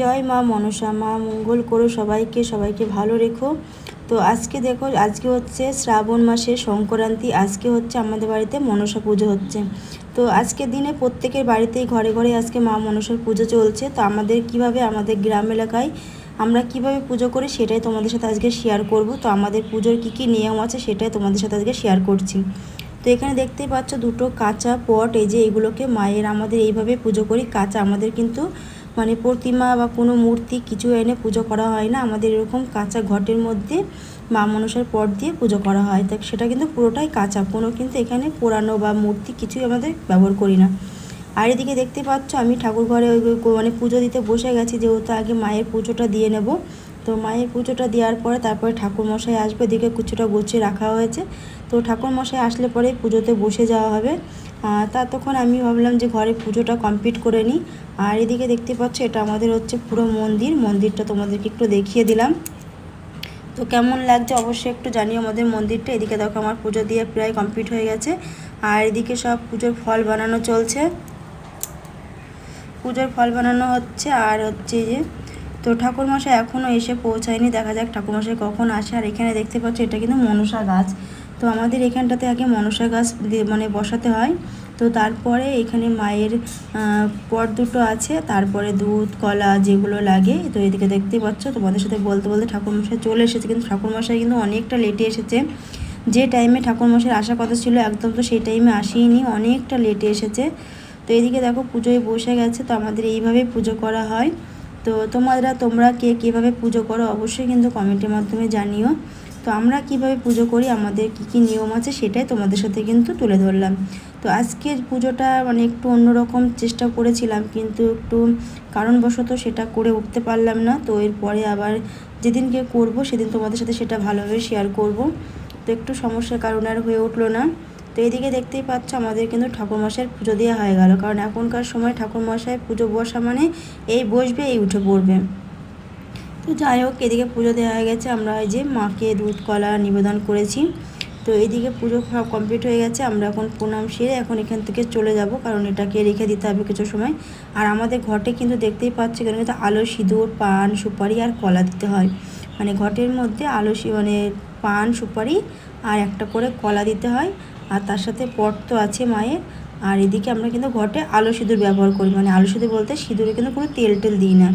জয় মা মনসা, মা মঙ্গল করো সবাইকে সবাইকে ভালো রেখো। তো আজকে দেখো, আজকে হচ্ছে শ্রাবণ মাসের সংক্রান্তি, আজকে হচ্ছে আমাদের বাড়িতে মনসা পুজো হচ্ছে। তো আজকের দিনে প্রত্যেকের বাড়িতেই ঘরে ঘরে আজকে মা মনসার পুজো চলছে। তো আমাদের কীভাবে আমাদের গ্রাম এলাকায় আমরা কীভাবে পুজো করি সেটাই তোমাদের সাথে আজকে শেয়ার করব। তো আমাদের পুজোর কি কি নিয়ম আছে সেটাই তোমাদের সাথে আজকে শেয়ার করছি। তো এখানে দেখতেই পাচ্ছ দুটো কাঁচা পট, এই যে এগুলোকে মায়ের আমাদের এইভাবে পুজো করি। কাঁচা আমাদের কিন্তু মানে প্রতিমা বা কোনো মূর্তি কিছু এনে পুজো করা হয় না। আমাদের এরকম কাঁচা ঘটের মধ্যে মা মানুষের পট দিয়ে পুজো করা হয়। তা সেটা কিন্তু পুরোটাই কাঁচা, কোনো কিন্তু এখানে পোড়ানো বা মূর্তি কিছুই আমাদের ব্যবহার করি না। আর এদিকে দেখতে পাচ্ছ, আমি ঠাকুর ঘরে ওই মানে পুজো দিতে বসে গেছি, যেহেতু আগে মায়ের পুজোটা দিয়ে নেব। তো মায়ের পুজোটা দেওয়ার পরে তারপরে ঠাকুর মশাই আসবে, এদিকে কিছুটা গুছিয়ে রাখা হয়েছে। তো ঠাকুর মশাই আসলে পরে পুজোতে বসে যাওয়া হবে। তা তখন আমি ভাবলাম যে ঘরে পুজোটা কমপ্লিট করে নিই। আর এদিকে দেখতে পাচ্ছ এটা আমাদের হচ্ছে পুরো মন্দির। মন্দিরটা তোমাদেরকে একটু দেখিয়ে দিলাম। তো কেমন লাগছে অবশ্যই একটু জানিও আমাদের মন্দিরটা। এদিকে দেখো আমার পুজো দিয়ে প্রায় কমপ্লিট হয়ে গেছে। আর এদিকে সব পুজোর ফল বানানো চলছে। পুজোর ফল বানানো হচ্ছে আর হচ্ছে যে তো ঠাকুরমশাই এখনও এসে পৌঁছায়নি, দেখা যাক ঠাকুরমশাই কখন আসে। আর এখানে দেখতে পাচ্ছ, এটা কিন্তু মনসা গাছ। তো আমাদের এখানটাতে আগে মনসা গাছ মানে বসাতে হয়। তো তারপরে এখানে মায়ের পট দুটো আছে, তারপরে দুধ, কলা যেগুলো লাগে। তো এদিকে দেখতেই পাচ্ছ, তোমাদের সাথে বলতে বলতে ঠাকুরমশাই চলে এসেছে। কিন্তু ঠাকুরমশাই কিন্তু অনেকটা লেটে এসেছে। যে টাইমে ঠাকুরমশাই আসার কথা ছিল, একদম তো সেই টাইমে আসেইনি, অনেকটা লেটে এসেছে। তো এদিকে দেখো পুজোয় বসে গেছে, তো আমাদের এইভাবেই পুজো করা হয়। তো তোমরা তোমরা কে কীভাবে পুজো করো অবশ্যই কিন্তু কমেন্টের মাধ্যমে জানিও। তো আমরা কীভাবে পুজো করি, আমাদের কি কি নিয়ম আছে সেটাই তোমাদের সাথে কিন্তু তুলে ধরলাম। তো আজকের পুজোটা মানে একটু অন্যরকম চেষ্টা করেছিলাম কিন্তু একটু কারণবশত সেটা করে উঠতে পারলাম না। তো এরপরে আবার যেদিনকে করব সেদিন তোমাদের সাথে সেটা ভালোভাবে শেয়ার করব। তো একটু সমস্যার কারণে আর হয়ে উঠল না। তো এদিকে দেখতেই পাচ্ছ আমাদের কিন্তু ঠাকুরমশাইয়ের পুজো দেওয়া হয়ে গেল। কারণ এখনকার সময় ঠাকুরমশাই পুজো বসা মানে এই বসবে, এই উঠে পড়বে। তো যাই হোক, এদিকে পুজো দেওয়া হয়ে গেছে। আমরা এই যে মাকে দুধ, কলা নিবেদন করেছি। তো এইদিকে পুজো সব কমপ্লিট হয়ে গেছে। আমরা এখন প্রণাম সেরে এখন এখান থেকে চলে যাব। কারণ এটাকে রেখে দিতে হবে কিছু সময়। আর আমাদের ঘটে কিন্তু দেখতেই পাচ্ছি, এখানে কিন্তু আলো, সিঁদুর, পান, সুপারি আর কলা দিতে হয়। মানে ঘটের মধ্যে আলো মানে পান, সুপারি আর একটা করে কলা দিতে হয়। আর তার সাথে পট তো আছে মায়ের। আর এদিকে আমরা কিন্তু ঘটে আলো সিঁদুর ব্যবহার করি। মানে আলো সিঁদুর বলতে সিঁদুরে কিন্তু কোনো তেল টেল দিই না।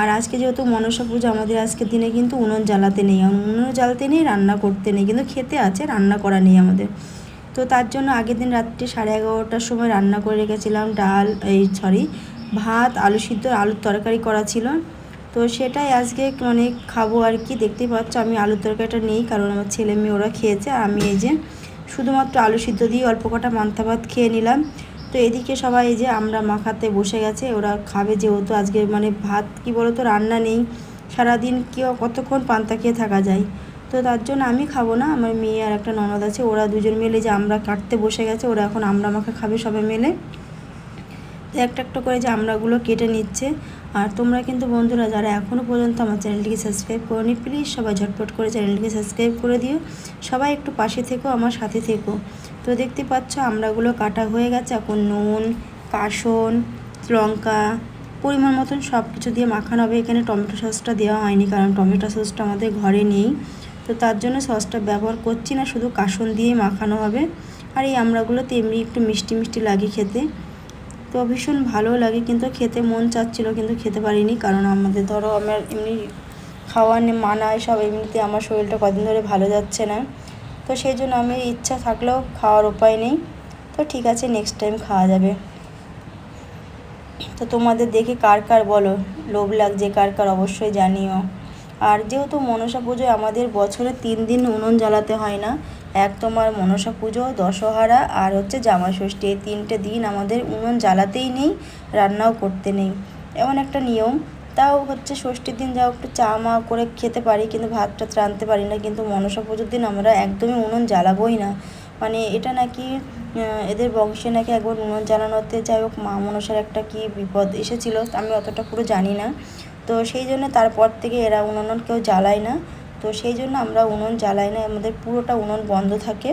আর আজকে যেহেতু মনসা পুজো, আমাদের আজকের দিনে কিন্তু উনুন জ্বালাতে নেই। উনুন জ্বালতে নেই, রান্না করতে নেই। কিন্তু খেতে আছে, রান্না করা নেই আমাদের। তো তার জন্য আগের দিন রাত্রি সাড়ে এগারোটার সময় রান্না করে রেখেছিলাম ডাল, এই সরি, ভাত, আলু সিদ্ধ, আলুর তরকারি করা ছিল। তো সেটাই আজকে মানে খাব আর কি। দেখতেই পাচ্ছ আমি আলুর তরকারিটা নেই, কারণ আমার ছেলে মেয়ে ওরা খেয়েছে। আর আমি এই যে শুধুমাত্র আলু সিদ্ধ দিয়ে অল্প কটা মান্থা ভাত খেয়ে নিলাম। তো এদিকে সবাই যে আমরা মাখাতে বসে গেছে, ওরা খাবে যেহেতু আজকে মানে ভাত কি বলো তো রান্না নেই, সারাদিন কেউ কতক্ষণ পান্তা খেয়ে থাকা যায়। তো তার জন্য আমি খাব না, আমার মেয়ে আর একটা ননদ আছে, ওরা দুজন মিলে যে আমরা কাটতে বসে গেছে, ওরা এখন আমরা মাখা খাবে সবাই মিলে। তো একটা একটা করে যে আমরাগুলো কেটে নিচ্ছে। আর তোমরা কিন্তু বন্ধুরা যারা এখনও পর্যন্ত আমার চ্যানেলটিকে সাবস্ক্রাইব করনি প্লিজ সবাই ঝটপট করে চ্যানেলটিকে সাবস্ক্রাইব করে দিও। সবাই একটু পাশে থেকো, আমার সাথে থেকো। তো দেখতে পাচ্ছ আমরাগুলো কাটা হয়ে গেছে। এখন নুন, কাসন, লঙ্কা, পরিমাণ মতন সব কিছু দিয়ে মাখানো হবে। এখানে টমেটো সসটা দেওয়া হয়নি, কারণ টমেটো সসটা আমাদের ঘরে নেই। তো তার জন্য সসটা ব্যবহার করছি না, শুধু কাসন দিয়ে মাখানো হবে। আর এই আমড়াগুলোতে এমনি একটু মিষ্টি মিষ্টি লাগে খেতে। তো ভীষণ ভালো লাগে, কিন্তু খেতে মন চাচ্ছিল, কিন্তু খেতে পারিনি। কারণ আমাদের ধরো আমার এমনি খাওয়া মানায় সব, এমনিতে আমার শরীরটা কদিন ধরে ভালো যাচ্ছে না। তো সেই জন্য আমি ইচ্ছা থাকলেও খাওয়ার উপায় নেই। তো ঠিক আছে নেক্সট টাইম খাওয়া যাবে। তো তোমাদের দেখে কার কার বলো? লোভ লাগছে কার কার, অবশ্যই জানিও। আর যেহেতু মনসা পুজোয় আমাদের বছরে তিন দিন উনুন জ্বালাতে হয় না, এক তোমার মনসা পুজো, দশহারা আর হচ্ছে জামা ষষ্ঠী, এই তিনটে দিন আমাদের উনুন জ্বালাতেই নেই, রান্নাও করতে নেই। এমন একটা নিয়ম। তাও হচ্ছে ষষ্ঠীর দিন যাও একটু চা মা করে খেতে পারি, কিন্তু ভাতটা রাঁধতে পারি না, কিন্তু মনসা পুজোর দিন আমরা একদমই উনুন জ্বালাবোই না। মানে এটা নাকি এদের বংশে নাকি একবার উনুন জ্বালানোতে যাই হোক, মা মনসার একটা কি বিপদ এসেছিল, আমি অতটা পুরো জানি না। তো সেই জন্য তারপর থেকে এরা উনুন কেউ জ্বালায় না। তো সেই জন্য আমরা উনুন জ্বালাই না, আমাদের পুরোটা উনুন বন্ধ থাকে।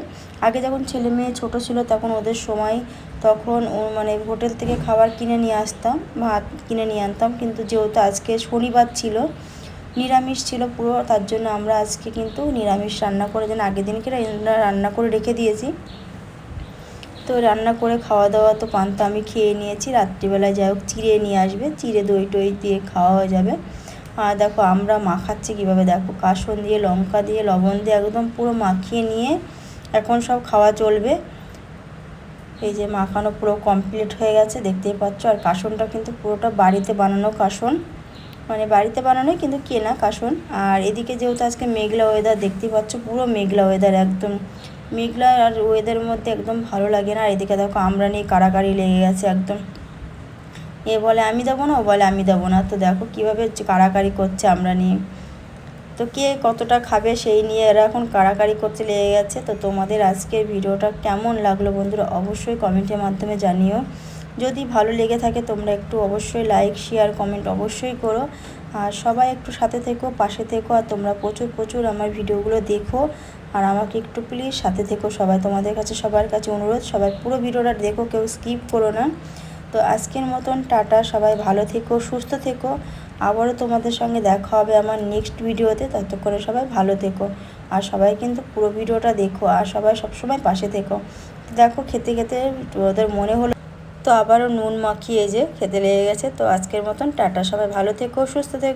আগে যখন ছেলে মেয়ে ছোটো ছিল তখন ওদের সময় তখন মানে হোটেল থেকে খাবার কিনে নিয়ে আসতাম, ভাত কিনে নিয়ে আনতাম। কিন্তু যেহেতু আজকে শনিবার ছিল, নিরামিষ ছিল পুরো, তার জন্য আমরা আজকে কিন্তু নিরামিষ রান্না করে, যেন আগের দিনকে রান্না করে রেখে দিয়েছি। তো রান্না করে খাওয়া দাওয়া তো পান্তা আমি খেয়ে নিয়েছি। রাত্রিবেলায় যাই হোক চিড়ে নিয়ে আসবে। চিড়ে দই টই দিয়ে খাওয়া হয়ে যাবে। আর দেখো আমরা মাখাচ্ছি কীভাবে? দেখো কাসন দিয়ে, লঙ্কা দিয়ে, লবণ দিয়ে একদম পুরো মাখিয়ে নিয়ে এখন সব খাওয়া চলবে। এই যে মাখানো পুরো কমপ্লিট হয়ে গেছে, দেখতেই পাচ্ছ। আর কাসনটা কিন্তু পুরোটা বাড়িতে বানানো কাসন। মানে বাড়িতে বানানো কিন্তু কেনা কাসন। আর এদিকে যেহেতু আজকে মেঘলা ওয়েদার দেখতেই পাচ্ছ পুরো মেঘলা ওয়েদার একদম। মেঘলা আর ওয়েদের মধ্যে একদম ভালো লাগে না। আর এদিকে দেখো আমরা নিয়ে কাড়াকাড়ি লেগে গেছে একদম। এ বলে, আমি দেবো না? ও বলে, আমি দেবো না। তো দেখো কীভাবে কাড়াকাড়ি করছে আমরা নিয়ে। তো কে কতটা খাবে সেই নিয়ে এরা এখন কাড়াকাড়ি করতে লেগে গেছে। তো তোমাদের আজকের ভিডিওটা কেমন লাগল বন্ধুরা, অবশ্যই কমেন্টের মাধ্যমে জানিও। যদি ভালো লেগে থাকে তোমরা একটু অবশ্যই লাইক শেয়ার কমেন্ট অবশ্যই করো। আর সবাই একটু সাথে থেকো, পাশে থেকো, আর তোমরা প্রচুর প্রচুর আমার ভিডিওগুলো দেখো। আর আমাকে একটু প্লিজ সাথে থেকো সবাই। তোমাদের কাছে সবার কাছে অনুরোধ, সবাই পুরো ভিডিওটা দেখো, কেউ স্কিপ করো না। তো আজকের মতন টাটা, সবাই ভালো থেকো, সুস্থ থেকো। আবারও তোমাদের সঙ্গে দেখা হবে আমার নেক্সট ভিডিওতে। ততক্ষণে সবাই ভালো থেকো। আর সবাই কিন্তু পুরো ভিডিওটা দেখো। আর সবাই সবসময় পাশে থেকো। দেখো, খেতে খেতে ওদের মনে হলো তো আবারও নুন মাখিয়ে যে খেতে লেগে গেছে। তো আজকের মতন টাটা, সবাই ভালো থেকো, সুস্থ থেকো।